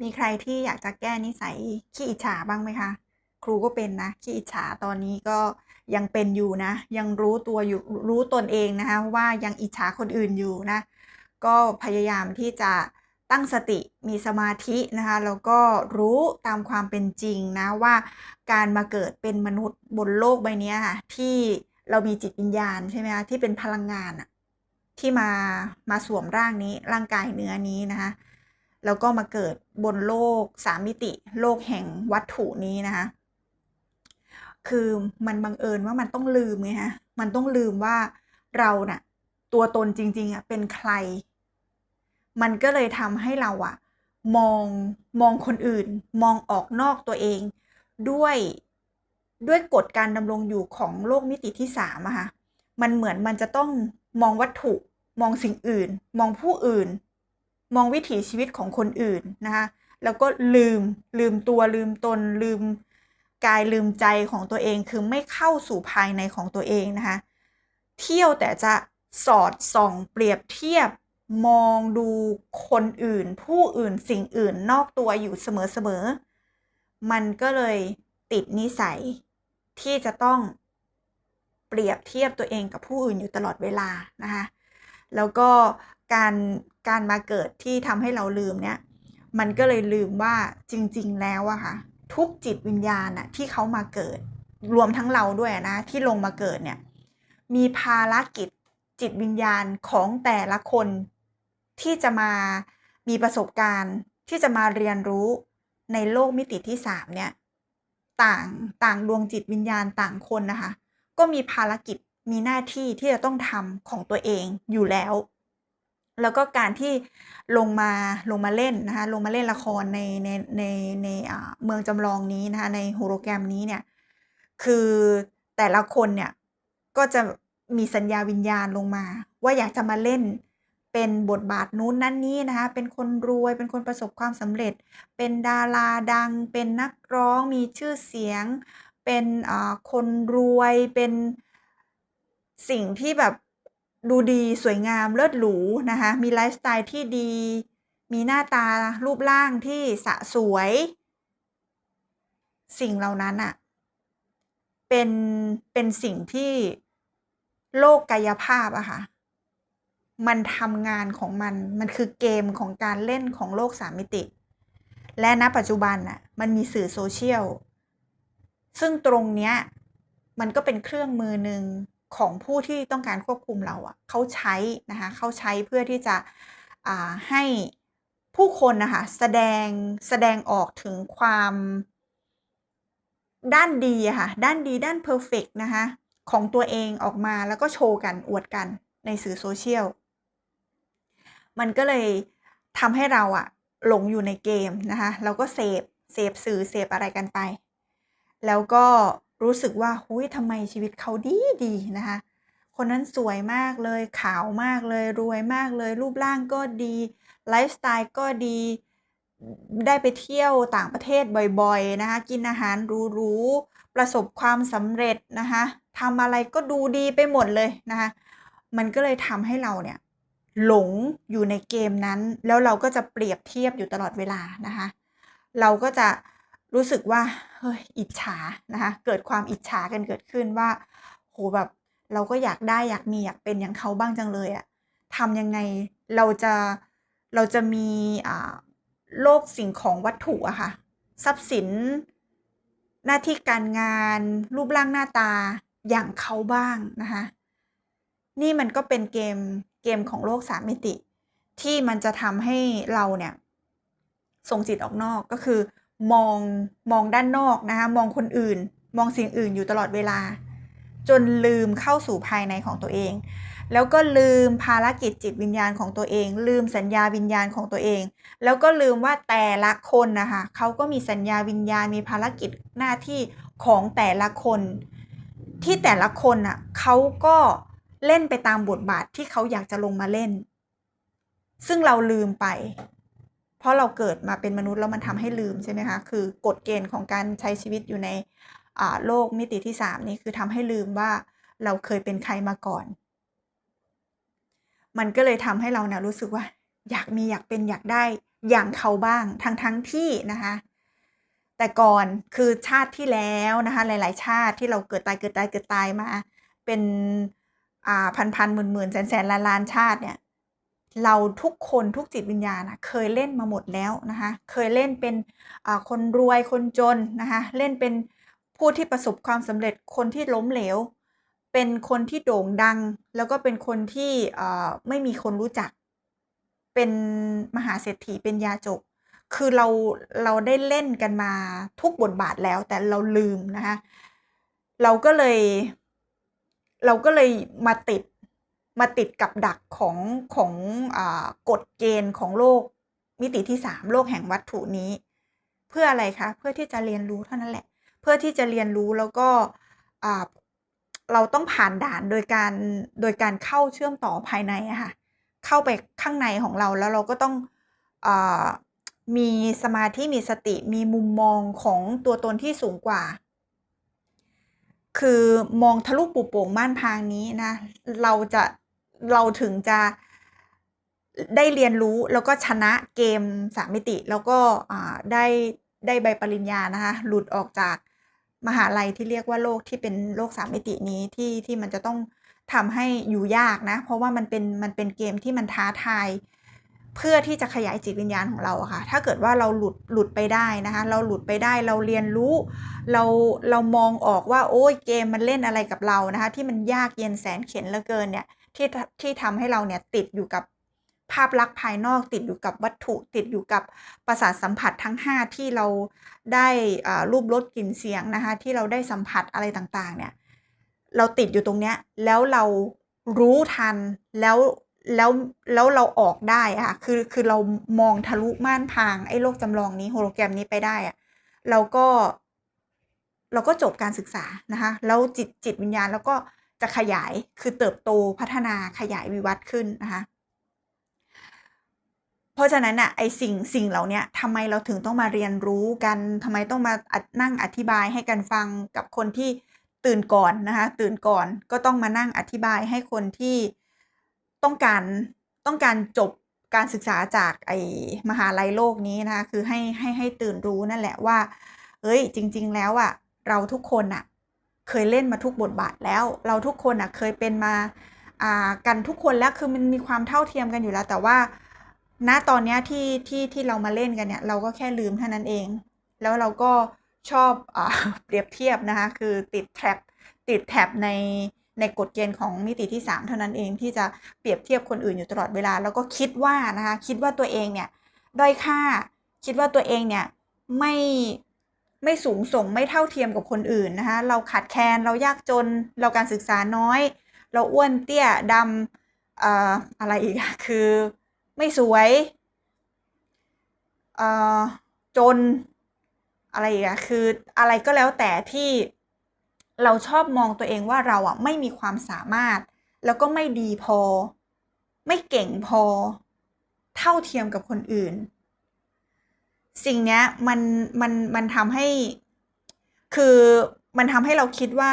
มีใครที่อยากจะแก้นิสัยขี้อิจฉาบ้างไหมคะ ครูก็เป็นนะขี้อิจฉาตอนนี้ก็ยังเป็นอยู่นะ ยังรู้ตัวอยู่รู้ตนเองนะคะว่ายังอิจฉาคนอื่นอยู่นะ ก็พยายามที่จะตั้งสติมีสมาธินะคะแล้วก็รู้ตามความเป็นจริงนะว่าการมาเกิดเป็นมนุษย์บนโลกใบนี้ค่ะที่เรามีจิตวิญญาณใช่ไหมคะที่เป็นพลังงานที่มามาสวมร่างนี้ร่างกายเนื้อนี้นะคะ แล้วก็มาเกิดบนโลกสามมิติ โลกแห่งวัตถุนี้นะคะคือมันบังเอิญว่ามันต้องลืมไงฮะมันต้องลืมว่าเราเน่ะตัวตนจริงๆอะเป็นใคร มันก็เลยทำให้เราอะ มองมองคนอื่น มองออกนอกตัวเอง ด้วยด้วยกฎการดำรงอยู่ของโลกมิติที่สามอะค่ะมันเหมือนมันจะต้องมองวัตถุ มองสิ่งอื่น มองผู้อื่น มองวิถีชีวิตของคนอื่นนะคะแล้วก็ลืมลืมตัวลืมตนลืมกายลืมใจของตัวเองคือไม่เข้าสู่ภายในของตัวเองนะคะเที่ยวแต่จะสอดส่องเปรียบเทียบมองดูคนอื่น ผู้อื่นสิ่งอื่นนอกตัวอยู่เสมอๆมันก็เลยติดนิสัยที่จะต้องเปรียบเทียบตัวเองกับผู้อื่นอยู่ตลอดเวลานะคะแล้วก็การ การมาเกิดที่ทำให้เราลืมเนี่ย มันก็เลยลืมว่าจริง ๆ แล้วอะค่ะทุกจิตวิญญาณอะที่เขามาเกิด รวมทั้งเราด้วยนะที่ลงมาเกิดเนี่ย มีภารกิจจิตวิญญาณของแต่ละคนที่จะมามีประสบการณ์ที่จะมาเรียนรู้ในโลกมิติที่สามเนี่ย ต่างต่างดวงจิตวิญญาณต่างคนนะคะ ก็มีภารกิจมีหน้าที่ที่จะต้องทำของตัวเองอยู่แล้ว แล้วก็การที่ลงมาลงมาเล่นนะคะลงมาเล่นละครในในในในเมืองจำลองนี้นะคะในโฮโลแกรมนี้เนี่ยคือแต่ละคนเนี่ยก็จะมีสัญญาวิญญาณลงมา ว่าอยากจะมาเล่นเป็นบทบาทนู้นนั่นนี้นะคะเป็นคนรวยเป็นคนประสบความสำเร็จ เป็นดาราดัง เป็นนักร้องมีชื่อเสียง เป็นคนรวยเป็นสิ่งที่แบบ ดูดีสวยงามเลิศหรูนะคะมีไลฟ์สไตล์ที่ดี มีหน้าตารูปร่างที่สะสวย สิ่งเหล่านั้นอะเป็นเป็นสิ่งที่โลกกายภาพอะค่ะมันทำงานของมัน มันคือเกมของการเล่นของโลกสามมิติ และณปัจจุบันอะมันมีสื่อโซเชียล ซึ่งตรงเนี้ย มันก็เป็นเครื่องมือหนึ่ง ของผู้ที่ต้องการควบคุมเราอะเขาใช้นะคะเขาใช้เพื่อที่จะให้ผู้คนนะคะแสดงแสดงออกถึงความด้านดีค่ะ ด้านดีด้านเพอร์เฟกนะคะของตัวเองออกมาแล้วก็โชว์กันอวดกันในสื่อโซเชียล มันก็เลยทำให้เราอะหลงอยู่ในเกมนะคะ แล้วก็เสพเสพสื่อเสพอะไรกันไป แล้วก็ รู้สึกว่าหุยทำไมชีวิตเขาดีดีนะคะ คนนั้นสวยมากเลยขาวมากเลยรวยมากเลย รูปร่างก็ดีไลฟ์สไตล์ก็ดี ได้ไปเที่ยวต่างประเทศบ่อยๆนะคะกินอาหารหรูๆประสบความสำเร็จนะคะทำอะไรก็ดูดีไปหมดเลยนะคะมันก็เลยทำให้เราเนี่ยหลงอยู่ในเกมนั้น แล้วเราก็จะเปรียบเทียบอยู่ตลอดเวลานะคะ เราก็จะ รู้สึกว่าเฮ้ยอิจฉานะคะเกิดความอิจฉากันเกิดขึ้นว่าโหแบบเราก็อยากได้อยากมีอยากเป็นอย่างเขาบ้างจังเลยอะทำยังไงเราจะเราจะมีอ่าโลกสิ่งของวัตถุอะค่ะทรัพย์สิน หน้าที่การงาน รูปร่างหน้าตาอย่างเขาบ้างนะคะนี่มันก็เป็นเกมเกมของโลกสามมิติ ที่มันจะทำให้เราเนี่ยส่งจิตออกนอกก็คือ มองมองด้านนอกนะคะมองคนอื่น มองสิ่งอื่นอยู่ตลอดเวลา จนลืมเข้าสู่ภายในของตัวเอง แล้วก็ลืมภารกิจจิตวิญญาณของตัวเอง ลืมสัญญาวิญญาณของตัวเอง แล้วก็ลืมว่าแต่ละคนนะคะเขาก็มีสัญญาวิญญาณมีภารกิจหน้าที่ของแต่ละคน ที่แต่ละคนอะเขาก็เล่นไปตามบทบาทที่เขาอยากจะลงมาเล่น ซึ่งเราลืมไป เพราะเราเกิดมาเป็นมนุษย์แล้วมันทำให้ลืมใช่ไหมคะคือกฎเกณฑ์ของการใช้ชีวิตอยู่ในโลกมิติที่สามนี่คือทำให้ลืมว่าเราเคยเป็นใครมาก่อน มันก็เลยทำให้เราเนี่ยรู้สึกว่า อยากมีอยากเป็นอยากได้อย่างเขาบ้างทั้งทั้งที่นะคะแต่ก่อนคือชาติที่แล้วนะคะหลาย ๆ ชาติที่เราเกิดตายเกิดตายเกิดตายมา เป็นอ่าพันพันหมื่นหมื่นแสนแสนล้านล้านชาติเนี่ย เราทุกคนทุกจิตวิญญาณนะเคยเล่นมาหมดแล้วนะคะเคยเล่นเป็นคนรวยคนจนนะคะเล่นเป็นผู้ที่ประสบความสำเร็จคนที่ล้มเหลว เป็นคนที่โด่งดัง แล้วก็เป็นคนที่ไม่มีคนรู้จัก เป็นมหาเศรษฐีเป็นยาจก คือเราเราได้เล่นกันมาทุกบทบาทแล้วแต่เราลืมนะคะเราก็เลย เราก็เลยมาติด มาติดกับดักของของอกฎเกณฑ์ของโลกมิติที่สามโลกแห่งวัตถุนี้ เพื่ออะไรคะ เพื่อที่จะเรียนรู้เท่านั้นแหละ เพื่อที่จะเรียนรู้แล้วก็เราต้องผ่านด่านโดยการโดยการเข้าเชื่อมต่อภายในอะค่ะเข้าไปข้างในของเราแล้วเราก็ต้องอมีสมาธิมีสติมีมุมมองของตัวตนที่สูงกว่า คือมองทะลุปูโป่งม่านพางนี้นะ เราจะ เราถึงจะได้เรียนรู้แล้วก็ชนะเกมสามมิติ แล้วก็ได้ได้ใบปริญญานะคะ หลุดออกจากมหาลัยที่เรียกว่าโลกที่เป็นโลกสามมิตินี้ที่ที่มันจะต้องทำให้อยู่ยากนะ เพราะว่ามันเป็นมันเป็นเกมที่มันท้าทาย เพื่อที่จะขยายจิตวิญญาณของเราอะค่ะ ถ้าเกิดว่าเราหลุดหลุดไปได้นะคะ เราหลุดไปได้เราเรียนรู้ เราเรามองออกว่า โอ้ยเกมมันเล่นอะไรกับเรานะคะ ที่มันยากเย็นแสนเข็นเหลือเกินเนี่ย ที่ที่ทำให้เราเนี่ยติดอยู่กับภาพลักษณ์ภายนอกติดอยู่กับวัตถุติดอยู่กับประสาทสัมผัสทั้ง 5 ที่เราได้รูปรสกลิ่นเสียงนะคะที่เราได้สัมผัสอะไรต่างๆเนี่ยเราติดอยู่ตรงเนี้ยแล้วเรารู้ทันแล้วแล้วแล้วเราออกได้อะคือคือเรามองทะลุม่านพางไอ้โลกจำลองนี้โฮโลแกรมนี้ไปได้อะเราก็เราก็จบการศึกษานะคะแล้วจิตจิตวิญญาณแล้วก็ จะขยายคือเติบโตพัฒนาขยายวิวัฒน์ขึ้นนะคะ เพราะฉะนั้นอะไอสิ่งสิ่งเหล่านี้ทำไมเราถึงต้องมาเรียนรู้กันทำไมต้องมานั่งอธิบายให้กันฟังกับคนที่ตื่นก่อนนะคะตื่นก่อนก็ต้องมานั่งอธิบายให้คนที่ต้องการต้องการจบการศึกษาจากไอมหาลัยโลกนี้นะคะคือให้ให้ให้ตื่นรู้นั่นแหละว่าเฮ้ยจริง ๆ แล้วอะเราทุกคนอะ เคยเล่นมาทุกบทบาทแล้ว เราทุกคนอะเคยเป็นมาอ่ากันทุกคนแล้วคือมันมีความเท่าเทียมกันอยู่แล้ว แต่ว่าณตอนนี้ที่ที่ที่เรามาเล่นกันเนี่ย เราก็แค่ลืมเท่านั้นเอง แล้วเราก็ชอบอเปรียบเทียบนะคะ คือติดแท็บติดแท็บในในกฎเกณฑ์ของมิติที่ 3 เท่านั้นเองที่จะเปรียบเทียบคนอื่นอยู่ตลอดเวลา แล้วก็คิดว่านะคะ คิดว่าตัวเองเนี่ยด้อยค่า คิดว่าตัวเองเนี่ยไม่ ไม่สูงส่งไม่เท่าเทียมกับคนอื่นนะคะเราขาดแคลนเรายากจนเราการศึกษาน้อย เราอ้วนเตี้ยดำออะไรอีกคือไม่สวยจนอะไรอีกอะคืออะไรก็แล้วแต่ที่เราชอบมองตัวเองว่าเราอะไม่มีความสามารถ แล้วก็ไม่ดีพอ ไม่เก่งพอ เท่าเทียมกับคนอื่น สิ่งเนี้ยมันมันมันทำให้ คือมันทำให้เราคิดว่า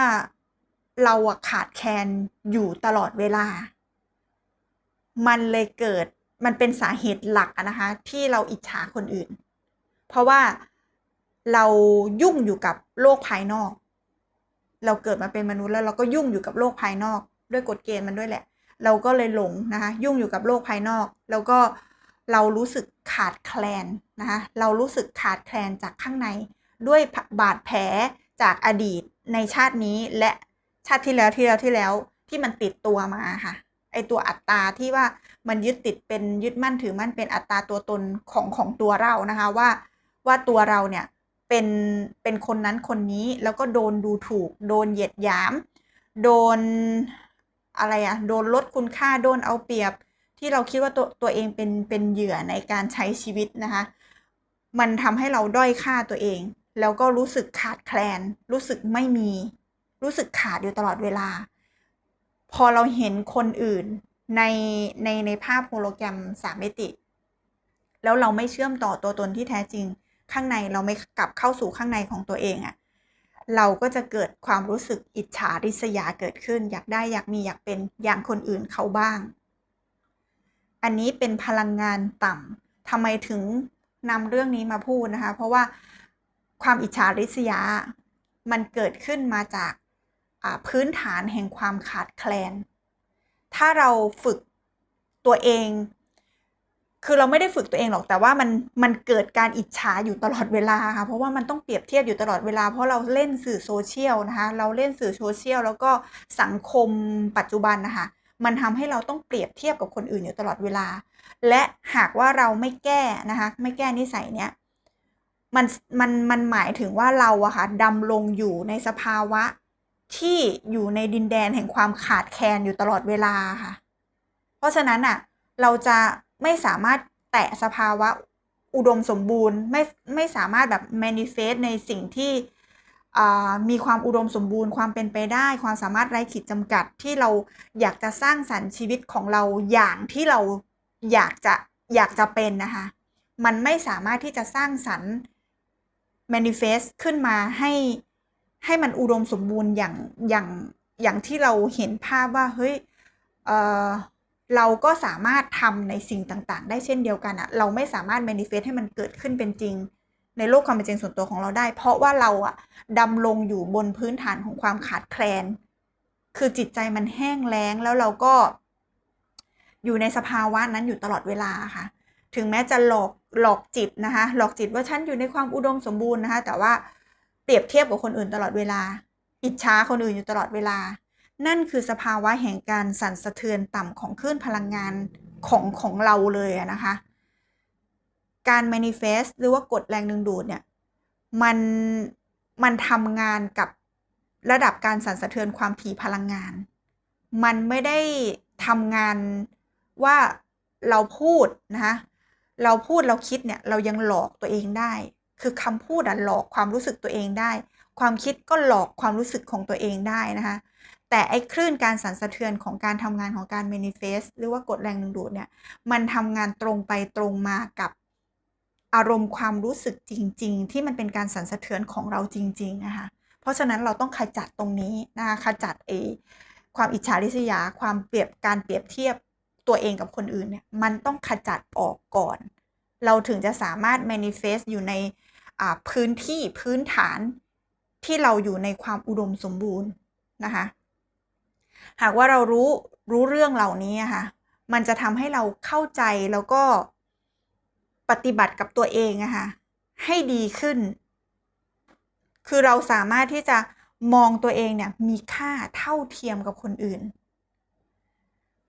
เราอะขาดแคลนอยู่ตลอดเวลา มันเลยเกิดมันเป็นสาเหตุหลักนะคะ ที่เราอิจฉาคนอื่น เพราะว่าเรายุ่งอยู่กับโลกภายนอก เราเกิดมาเป็นมนุษย์แล้วเราก็ยุ่งอยู่กับโลกภายนอก ด้วยกฎเกณฑ์มันด้วยแหละ เราก็เลยหลงนะคะ ยุ่งอยู่กับโลกภายนอก แล้วก็เเรารู้สึกขาดแคลนนะคะเรารู้สึกขาดแคลนจากข้างใน ด้วยบาดแผลจากอดีตในชาตินี้และชาติที่แล้วที่แล้วที่แล้วที่มันติดตัวมาค่ะไอตัวอัตตาที่ว่ามันยึดติดเป็นยึดมั่นถือมั่นเป็นอัตตาตัวตนของของตัวเรานะคะว่าว่าตัวเราเนี่ยเป็นเป็นคนนั้นคนนี้แล้วก็โดนดูถูก โดนเหยียดหยาม โดนอะไรอะโดนลดคุณค่าโดนเอาเปรียบ ที่เราคิดว่าตัวตัวเองเป็นเป็นเหยื่อในการใช้ชีวิตนะคะ มันทำให้เราด้อยค่าตัวเอง แล้วก็รู้สึกขาดแคลน รู้สึกไม่มี รู้สึกขาดอยู่ตลอดเวลา พอเราเห็นคนอื่นในในในภาพโฮโลแกรมสามมิติ แล้วเราไม่เชื่อมต่อตัวตนที่แท้จริง ข้างในเราไม่กลับเข้าสู่ข้างในของตัวเองอะ่ะเราก็จะเกิดความรู้สึกอิจฉาริษยาเกิดขึ้น อยากได้อยากมีอยากเป็นอย่างคนอื่นเขาบ้าง อันนี้เป็นพลังงานต่ำทำไมถึงนำเรื่องนี้มาพูดนะคะ เพราะว่าความอิจฉาริษยา มันเกิดขึ้นมาจากพื้นฐานแห่งความขาดแคลน ถ้าเราฝึกตัวเอง คือเราไม่ได้ฝึกตัวเองหรอก แต่ว่ามันมันเกิดการอิจฉาอยู่ตลอดเวลาค่ะ เพราะว่ามันต้องเปรียบเทียบอยู่ตลอดเวลา เพราะเราเล่นสื่อโซเชียลนะคะ เราเล่นสื่อโซเชียลแล้วก็สังคมปัจจุบันนะคะ มันทำให้เราต้องเปรียบเทียบกับคนอื่นอยู่ตลอดเวลา และหากว่าเราไม่แก้นะคะ ไม่แก้นิสัยเนี้ยมันมันมันหมายถึงว่าเราอะค่ะดำลงอยู่ในสภาวะที่อยู่ในดินแดนแห่งความขาดแคลนอยู่ตลอดเวลาค่ะ เพราะฉะนั้นอะเราจะไม่สามารถแตะสภาวะอุดมสมบูรณ์ ไม่ไม่สามารถแบบ manifest ในสิ่งที่ มีความอุดมสมบูรณ์ความเป็นไปได้ ความสามารถไร้ขีดจำกัดที่เราอยากจะสร้างสรรค์ชีวิตของเราอย่างที่เราอยากจะอยากจะเป็นนะคะ มันไม่สามารถที่จะสร้างสรรค์ manifest ขึ้นมาให้ให้มันอุดมสมบูรณ์อย่างอย่างอย่างที่เราเห็นภาพว่าเฮ้ยเออเราก็สามารถทำในสิ่งต่างๆ ได้เช่นเดียวกันอะเราไม่สามารถ manifest ให้มันเกิดขึ้นเป็นจริง ในโลกความเป็นจริงส่วนตัวของเราได้ เพราะว่าเราอะดำลงอยู่บนพื้นฐานของความขาดแคลน คือจิตใจมันแห้งแล้งแล้วเราก็อยู่ในสภาวะนั้นอยู่ตลอดเวลาค่ะ ถึงแม้จะหลอกหลอกจิตนะคะ หลอกจิตว่าฉันอยู่ในความอุดมสมบูรณ์นะคะ แต่ว่าเปรียบเทียบกับคนอื่นตลอดเวลา อิจฉาคนอื่นอยู่ตลอดเวลา นั่นคือสภาวะแห่งการสั่นสะเทือนต่ำของคลื่นพลังงานของของเราเลยนะคะ การ manifest หรือว่ากดแรงดึงดูดเนี่ยมันมันทำงานกับระดับการสั่นสะเทือนความถี่พลังงาน มันไม่ได้ทำงานว่าเราพูดนะคะเราพูดเราคิดเนี่ยเรายังหลอกตัวเองได้ คือคำพูดอะหลอกความรู้สึกตัวเองได้ ความคิดก็หลอกความรู้สึกของตัวเองได้นะคะแต่ไอ้คลื่นการสั่นสะเทือนของการทำงานของการ manifest หรือว่ากดแรงดึงดูดเนี่ย มันทำงานตรงไปตรงมากับ อารมณ์ความรู้สึกจริง ๆ ที่มันเป็นการสั่นสะเทือนของเราจริง ๆ นะคะ เพราะฉะนั้นเราต้องขจัดตรงนี้นะคะขจัดเอความอิจฉาริษยา ความเปรียบการเปรียบเทียบตัวเองกับคนอื่นเนี่ยมันต้องขจัดออกก่อน เราถึงจะสามารถ manifest อยู่ในพื้นที่พื้นฐานที่เราอยู่ในความอุดมสมบูรณ์นะคะ หากว่าเรารู้รู้เรื่องเหล่านี้ค่ะ มันจะทำให้เราเข้าใจแล้วก็ ปฏิบัติกับตัวเองอะค่ะให้ดีขึ้น คือเราสามารถที่จะมองตัวเองเนี่ยมีค่าเท่าเทียมกับคนอื่น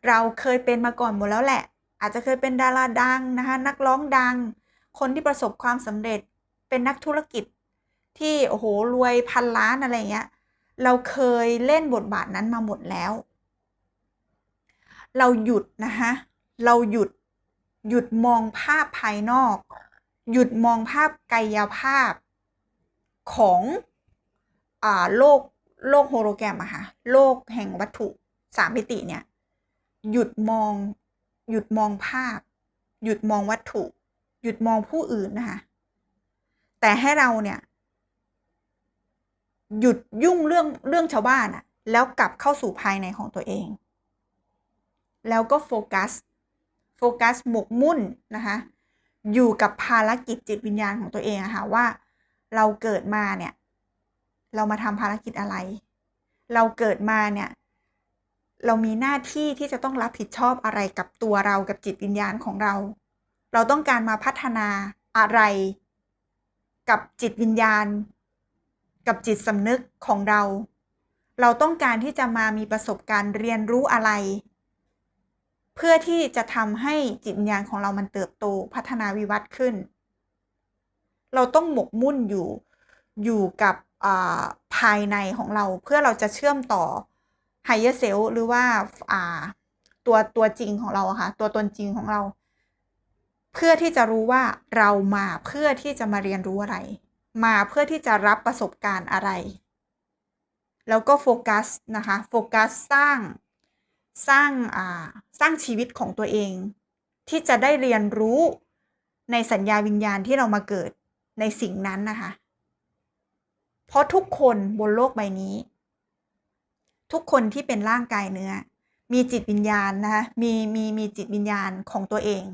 เราเคยเป็นมาก่อนหมดแล้วแหละ อาจจะเคยเป็นดาราดังนะคะนักร้องดัง คนที่ประสบความสำเร็จเป็นนักธุรกิจที่โอ้โหรวยพันล้านอะไรเงี้ย เราเคยเล่นบทบาทนั้นมาหมดแล้ว เราหยุดนะคะเราหยุด หยุดมองภาพภายนอก หยุดมองภาพกายภาพของอ่าโลกโลกโฮโลแกรมอะค่ะโลกแห่งวัตถุสามมิติเนี่ยหยุดมอง หยุดมองภาพ หยุดมองวัตถุ หยุดมองผู้อื่นนะคะแต่ให้เราเนี่ย หยุดยุ่งเรื่องเรื่องชาวบ้านอะแล้วกลับเข้าสู่ภายในของตัวเอง แล้วก็โฟกัส ฟกัสหมกมุ่นนะคะอยู่กับภารกิจจิตวิญญาณของตัวเองอะค่ะว่าเราเกิดมาเนี่ยเรามาทำภารกิจอะไร เราเกิดมาเนี่ยเรามีหน้าที่ที่จะต้องรับผิดชอบอะไรกับตัวเรากับจิตวิญญาณของเรา เราต้องการมาพัฒนาอะไร กับจิตวิญญาณ กับจิตสำนึกของเรา เราต้องการที่จะมามีประสบการณ์เรียนรู้อะไร เพื่อที่จะทำให้จิตวิญญาณของเรามันเติบโตพัฒนาวิวัฒน์ขึ้น เราต้องหมกมุ่นอยู่อยู่กับภายในของเราเพื่อเราจะเชื่อมต่อไฮเออร์เซลหรือว่าตัวตัวจริงของเราค่ะ ตัวตนจริงของเรา เพื่อที่จะรู้ว่าเรามาเพื่อที่จะมาเรียนรู้อะไร มาเพื่อที่จะรับประสบการณ์อะไร แล้วก็โฟกัสนะคะ โฟกัสสร้าง สร้างอ่าสร้างชีวิตของตัวเอง ที่จะได้เรียนรู้ในสัญญาวิญญาณที่เรามาเกิดในสิ่งนั้นนะคะ เพราะทุกคนบนโลกใบนี้ ทุกคนที่เป็นร่างกายเนื้อ มีจิตวิญญาณนะคะมีมีมีจิตวิญญาณของตัวเอง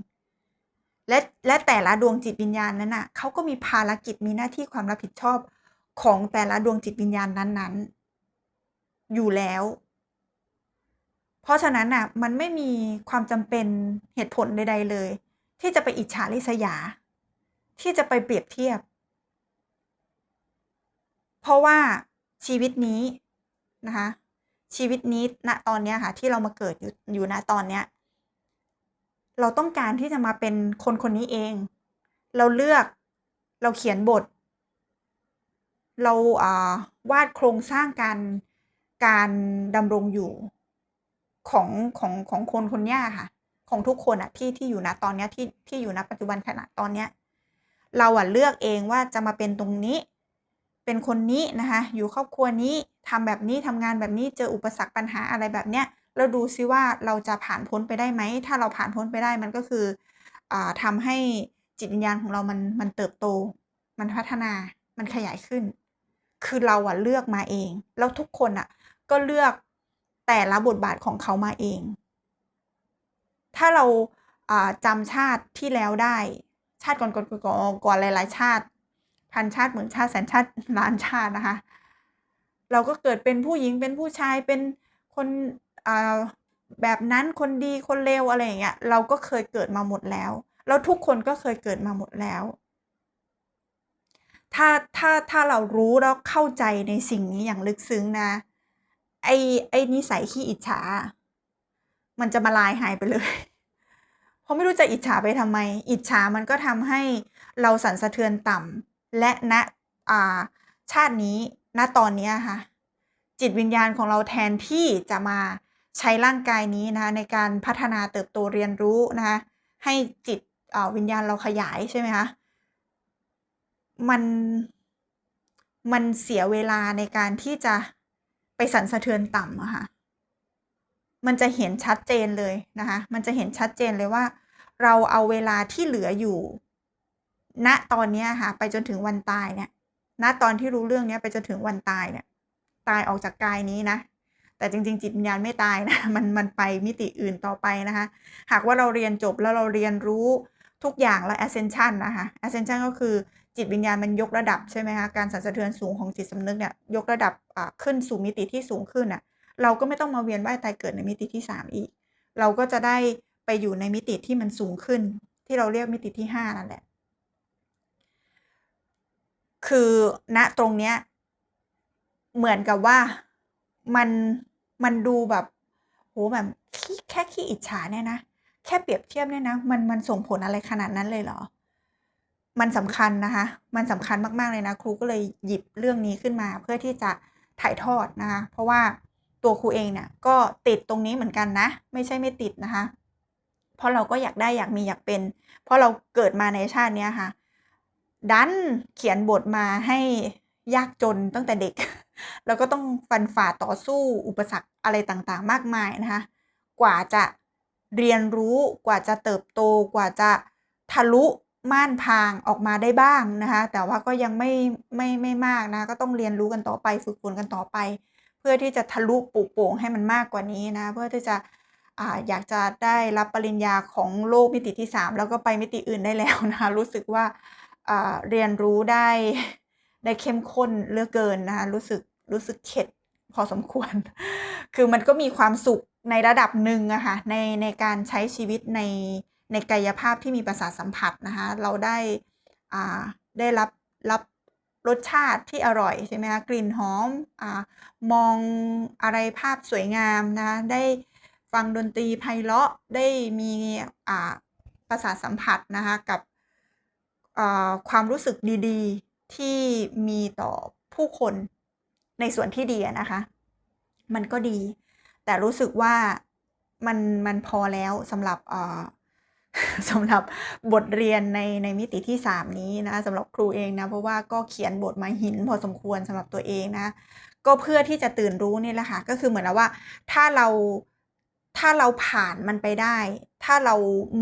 และและแต่ละดวงจิตวิญญาณนั้นน่ะเขาก็มีภารกิจมีหน้าที่ความรับผิดชอบของแต่ละดวงจิตวิญญาณนั้นๆ อยู่แล้ว เพราะฉะนั้นน่ะมันไม่มีความจำเป็นเหตุผลใด ๆ เลย ที่จะไปอิจฉาริษยา ที่จะไปเปรียบเทียบ เพราะว่าชีวิตนี้นะคะ ชีวิตนี้ณตอนเนี้ค่ะ ที่เรามาเกิดอยู่อยู่ณตอนเนี้ยเราต้องการที่จะมาเป็นคนคนนี้เอง เราเลือกเราเขียนบท เราอ่าวาดโครงสร้างการการดำรงอยู่ ของของของคนคนนี้ค่ะ ของทุกคนอะที่ที่อยู่ณตอนเนี้ยที่ที่อยู่ณปัจจุบันขณะตอนเนี้ยเราอะเลือกเองว่าจะมาเป็นตรงนี้ เป็นคนนี้นะคะ อยู่ครอบครัวนี้ทำแบบนี้ทำงานแบบนี้เจออุปสรรคปัญหาอะไรแบบเนี้ยเราดูซิว่าเราจะผ่านพ้นไปได้ไหม ถ้าเราผ่านพ้นไปได้มันก็คืออ่าทำให้จิตวิญญาณของเรามันมันเติบโต มันพัฒนา มันขยายขึ้น คือเราอะเลือกมาเอง แล้วทุกคนอะก็เลือก แต่ละบทบาทของเขามาเอง ถ้าเราอ่าจำชาติที่แล้วได้ ชาติก่อนก่อนก่อนก่อนหลาย ๆ ชาติ พันชาติหมื่นชาติแสนชาติล้านชาตินะคะ เราก็เกิดเป็นผู้หญิงเป็นผู้ชายเป็นคนแบบนั้นคนดีคนเลวอะไรอย่างเงี้ยเราก็เคยเกิดมาหมดแล้ว แล้วทุกคนก็เคยเกิดมาหมดแล้ว ถ้าถ้าถ้าเรารู้แล้วเข้าใจในสิ่งนี้อย่างลึกซึ้งนะ ไอไอนิสัยขี้อิจฉา มันจะมาลายหายไปเลยเพราะไม่รู้จะอิจฉาไปทำไม อิจฉามันก็ทำให้เราสั่นสะเทือนต่ำและณอ่าชาตินี้ณตอนนี้ค่ะ จิตวิญญาณของเราแทนที่จะมาใช้ร่างกายนี้นะคะในการพัฒนาเติบโตเรียนรู้นะคะให้จิตวิญญาณเราขยายใช่ไหมคะมันมันเสียเวลาในการที่จะ ไปสั่นสะเทือนต่ำอะค่ะ มันจะเห็นชัดเจนเลยนะคะ มันจะเห็นชัดเจนเลยว่า เราเอาเวลาที่เหลืออยู่ ณตอนนี้ค่ะ ไปจนถึงวันตายเนี่ย ณตอนที่รู้เรื่องนี้ไปจนถึงวันตายเนี่ย ตายออกจากกายนี้นะแต่จริง ๆ จิตวิญญาณไม่ตายนะมันมันไปมิติอื่นต่อไปนะคะ หากว่าเราเรียนจบแล้วเราเรียนรู้ทุกอย่างแล้ว ascension นะคะ ascension ก็คือ จิตวิญญาณมันยกระดับใช่ไหมคะการสั่นสะเทือนสูงของจิตสำนึกเนี่ยยกระดับขึ้นสู่มิติที่สูงขึ้นอะเราก็ไม่ต้องมาเวียนว่ายตายเกิดในมิติที่สามอีก เราก็จะได้ไปอยู่ในมิติที่มันสูงขึ้น ที่เราเรียกมิติที่ห้านั่นแหละ คือณตรงเนี้ยเหมือนกับว่ามันมันดูแบบโหแบบแค่ขี้อิจฉาเนี่ยนะ แค่เปรียบเทียบเนี่ยนะ มันมันส่งผลอะไรขนาดนั้นเลยเหรอ มันสำคัญนะคะ มันสำคัญมากๆเลยนะ ครูก็เลยหยิบเรื่องนี้ขึ้นมา เพื่อที่จะถ่ายทอดนะคะ เพราะว่าตัวครูเองเนี่ยก็ติดตรงนี้เหมือนกันนะ ไม่ใช่ไม่ติดนะคะ เพราะเราก็อยากได้อยากมีอยากเป็น เพราะเราเกิดมาในชาตินี้ค่ะ ดันเขียนบทมาให้ยากจนตั้งแต่เด็ก แล้วก็ต้องฟันฝ่าต่อสู้อุปสรรคอะไรต่างๆ มากมายนะคะ กว่าจะเรียนรู้ กว่าจะเติบโต กว่าจะทะลุ ม่านพางออกมาได้บ้างนะคะ แต่ว่าก็ยังไม่ไม่ไม่มากนะ ก็ต้องเรียนรู้กันต่อไปฝึกฝนกันต่อไป เพื่อที่จะทะลุปุกโป่งให้มันมากกว่านี้นะ เพื่อที่จะอ่าอยากจะได้รับปริญญาของโลกมิติที่ 3 แล้วก็ไปมิติอื่นได้แล้วนะคะรู้สึกว่าอ่าเรียนรู้ได้ได้เข้มข้นเหลือเกินนะคะรู้สึกรู้สึกเข็ดพอสมควร คือมันก็มีความสุขในระดับหนึ่งอะคะ่ะในในการใช้ชีวิตใน ในกายภาพที่มีประสาทสัมผัสนะคะเราได้อ่าได้รับรับรสชาติที่อร่อยใช่ไหมคะกลิ่นหอมอ่ามองอะไรภาพสวยงามนะได้ฟังดนตรีไพเราะได้มีอ่าประสาทสัมผัสนะคะกับความรู้สึกดีๆที่มีต่อผู้คนในส่วนที่ดีนะคะ มันก็ดี แต่รู้สึกว่ามันมันพอแล้วสำหรับ สำหรับบทเรียนในในมิติที่สามนี้นะสำหรับครูเองนะ เพราะว่าก็เขียนบทมาหินพอสมควรสำหรับตัวเองนะ ก็เพื่อที่จะตื่นรู้นี่แหละค่ะ ก็คือเหมือนว่าถ้าเราถ้าเราผ่านมันไปได้ ถ้าเรา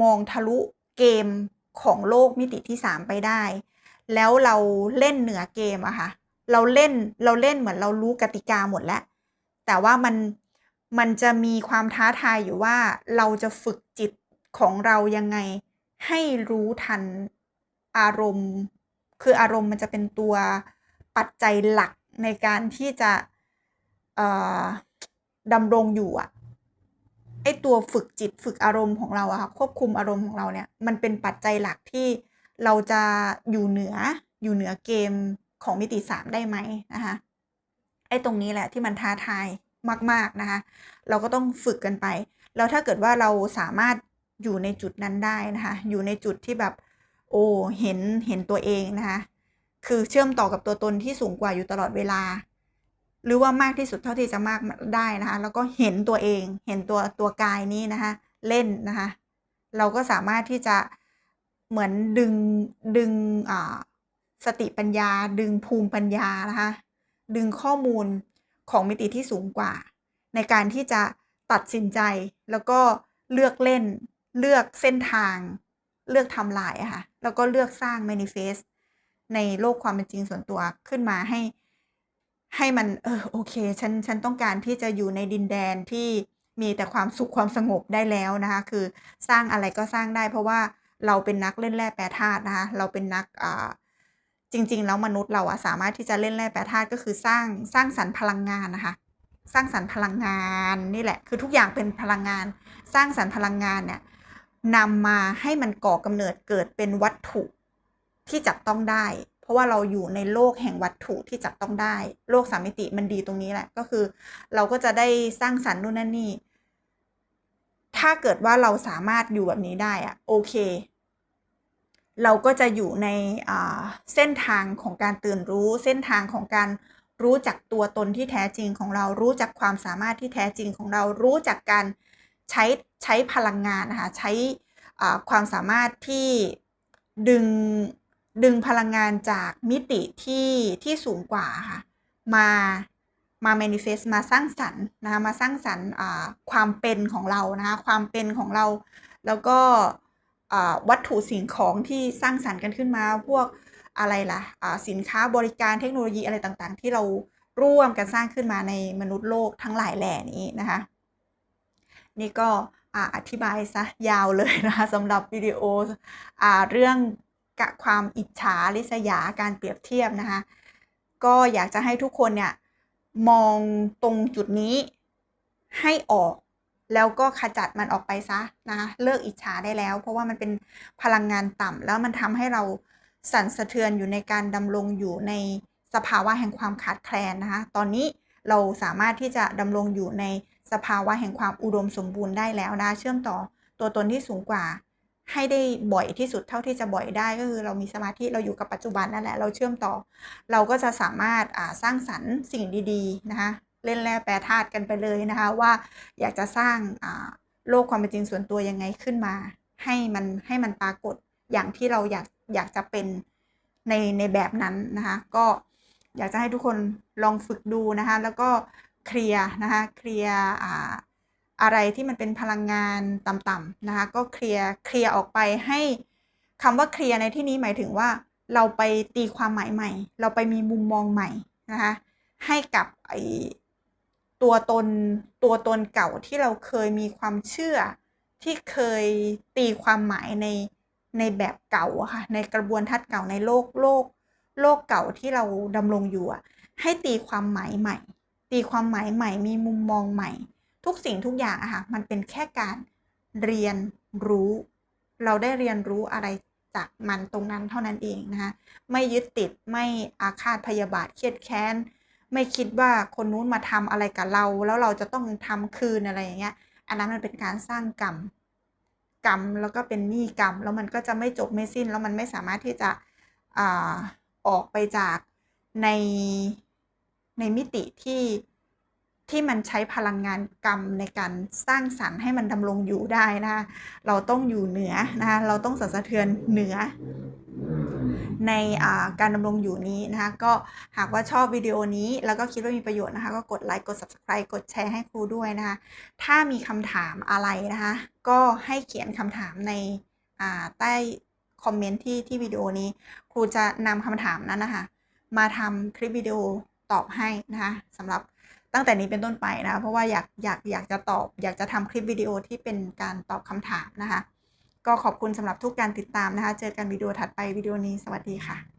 มองทะลุเกมของโลกมิติที่สามไปได้ แล้วเราเล่นเหนือเกมอะค่ะเราเล่นเราเล่นเหมือนเรารู้กติกาหมดแล้ว แต่ว่ามันมันจะมีความท้าทายอยู่ว่าเราจะฝึกจิต ของเรายังไงให้รู้ทันอารมณ์ คืออารมณ์มันจะเป็นตัวปัจจัยหลักในการที่จะดำรงอยู่อะไอตัวฝึกจิตฝึกอารมณ์ของเราอะค่ะควบคุมอารมณ์ของเราเนี่ยมันเป็นปัจจัยหลักที่เราจะอยู่เหนืออยู่เหนือเกมของมิติสามได้ไหมนะคะไอ้ตรงนี้แหละที่มันท้าทายมาก ๆ นะคะ เราก็ต้องฝึกกันไป แล้วถ้าเกิดว่าเราสามารถ อยู่ในจุดนั้นได้นะคะ อยู่ในจุดที่แบบโอ้เห็นเห็นตัวเองนะคะ คือเชื่อมต่อกับตัวตนที่สูงกว่าอยู่ตลอดเวลา หรือว่ามากที่สุดเท่าที่จะมากได้นะคะ แล้วก็เห็นตัวเอง เห็นตัวตัวกายนี้นะคะ เล่นนะคะ เราก็สามารถที่จะเหมือนดึงดึงอ่าสติปัญญา ดึงภูมิปัญญานะคะ ดึงข้อมูลของมิติที่สูงกว่า ในการที่จะตัดสินใจแล้วก็เลือกเล่น เลือกเส้นทาง เลือกทำลายอะค่ะ แล้วก็เลือกสร้างมนิเฟสในโลกความเป็นจริงส่วนตัวขึ้นมาให้ ให้มัน เออ โอเค ฉัน ฉันต้องการที่จะอยู่ในดินแดนที่มีแต่ความสุขความสงบได้แล้วนะคะ คือสร้างอะไรก็สร้างได้ เพราะว่าเราเป็นนักเล่นแร่แปรธาตุนะคะ เราเป็นนักอ่าจริง ๆ แล้วมนุษย์เราอะสามารถที่จะเล่นแร่แปรธาตุก็คือสร้างสร้างสรรค์พลังงานนะคะ สร้างสรรค์พลังงานนี่แหละ คือทุกอย่างเป็นพลังงาน สร้างสรรค์พลังงานเนี่ย นำมาให้มันก่อกำเนิดเกิดเป็นวัตถุที่จับต้องได้ เพราะว่าเราอยู่ในโลกแห่งวัตถุที่จับต้องได้ โลกสามมิติมันดีตรงนี้แหละ ก็คือ เราก็จะได้สร้างสรรค์นู่นนั่นนี่ ถ้าเกิดว่าเราสามารถอยู่แบบนี้ได้อะโอเค เราก็จะอยู่ในเส้นทางของการตื่นรู้ เส้นทางของการรู้จักตัวตนที่แท้จริงของเรา รู้จักความสามารถที่แท้จริงของเรา รู้จักการใช้ ใช้พลังงานนะคะใช้ความสามารถที่ดึงดึงพลังงานจากมิติที่ที่สูงกว่าค่ะมามา manifest มาสร้างสรรค์นะคะมาสร้างสรรค์ความเป็นของเรานะคะความเป็นของเรา แล้วก็วัตถุสิ่งของที่สร้างสรรค์กันขึ้นมา พวกอะไรล่ะสินค้าบริการเทคโนโลยีอะไรต่างๆ ที่เราร่วมกันสร้างขึ้นมาในมนุษย์โลกทั้งหลายแหล่นี้นะคะ นี่ก็ อธิบายซะยาวเลยนะคะสำหรับวิดีโอเรื่องกะความอิจฉาริษยาการเปรียบเทียบนะคะก็อยากจะให้ทุกคนเนี่ยมองตรงจุดนี้ให้ออก แล้วก็ขจัดมันออกไปซะนะคะเลิกอิจฉาได้แล้ว เพราะว่ามันเป็นพลังงานต่ำแล้วมันทำให้เราสั่นสะเทือนอยู่ในการดำรงอยู่ในสภาวะแห่งความขาดแคลนนะคะตอนนี้เราสามารถที่จะดำรงอยู่ใน สภาวะแห่งความอุดมสมบูรณ์ได้แล้วนะ เชื่อมต่อตัวตนที่สูงกว่า ให้ได้บ่อยที่สุดเท่าที่จะบ่อยได้ก็คือเรามีสมาธิเราอยู่กับปัจจุบันนั่นแหละเราเชื่อมต่อ เราก็จะสามารถสร้างสรรค์สิ่งดีๆนะคะเล่นแร่แปรธาตุกันไปเลยนะคะว่าอยากจะสร้างโลกความเป็นจริงส่วนตัวยังไงขึ้นมา ให้มันให้มันปรากฏอย่างที่เราอยากอยากจะเป็นในในแบบนั้นนะคะก็อยากจะให้ทุกคนลองฝึกดูนะคะแล้วก็ เคลียร์นะคะเคลียร์อะไรที่มันเป็นพลังงานต่ำๆนะคะก็เคลียร์เคลียร์ออกไปให้คำว่าเคลียร์ในที่นี้หมายถึงว่า เราไปตีความหมายใหม่ เราไปมีมุมมองใหม่นะคะให้กับไอตัวตนตัวตนเก่าที่เราเคยมีความเชื่อที่เคยตีความหมายในในแบบเก่าค่ะในกระบวนทัศน์เก่าในโลกโลก โลกเก่าที่เราดำรงอยู่อะให้ตีความหมายใหม่ ตีความหมายใหม่มีมุมมองใหม่ ทุกสิ่งทุกอย่างอะค่ะมันเป็นแค่การเรียนรู้ เราได้เรียนรู้อะไรจากมันตรงนั้นเท่านั้นเองนะคะไม่ยึดติดไม่อาฆาตพยาบาทเครียดแค้น ไม่คิดว่าคนนู้นมาทำอะไรกับเรา แล้วเราจะต้องทำคืนอะไรอย่างเงี้ยอันนั้นมันเป็นการสร้างกรรมกรรมแล้วก็เป็นหนี้กรรม แล้วมันก็จะไม่จบไม่สิ้นแล้วมันไม่สามารถที่จะอออกไปจากใน ในมิติที่ที่มันใช้พลังงานกรรมในการสร้างสรรค์ให้มันดำรงอยู่ได้นะคะเราต้องอยู่เหนือนะคะเราต้องสั่นสะเทือนเหนือ ในการดำรงอยู่นี้นะคะ ก็หากว่าชอบวิดีโอนี้ แล้วก็คิดว่ามีประโยชน์นะคะ ก็กดไลค์กด subscribe กดแชร์ให้ครูด้วยนะคะ ถ้ามีคำถามอะไรนะคะ ก็ให้เขียนคำถามในใต้คอมเมนต์ที่ที่วิดีโอนี้ ครูจะนำคำถามนั้นนะคะ มาทำคลิปวิดีโอ ตอบให้นะคะสำหรับตั้งแต่นี้เป็นต้นไปนะ เพราะว่าอยากอยากอยากจะตอบ อยากจะทำคลิปวิดีโอที่เป็นการตอบคำถามนะคะ ก็ขอบคุณสำหรับทุกการติดตามนะคะ เจอกันวิดีโอถัดไปวิดีโอนี้สวัสดีค่ะ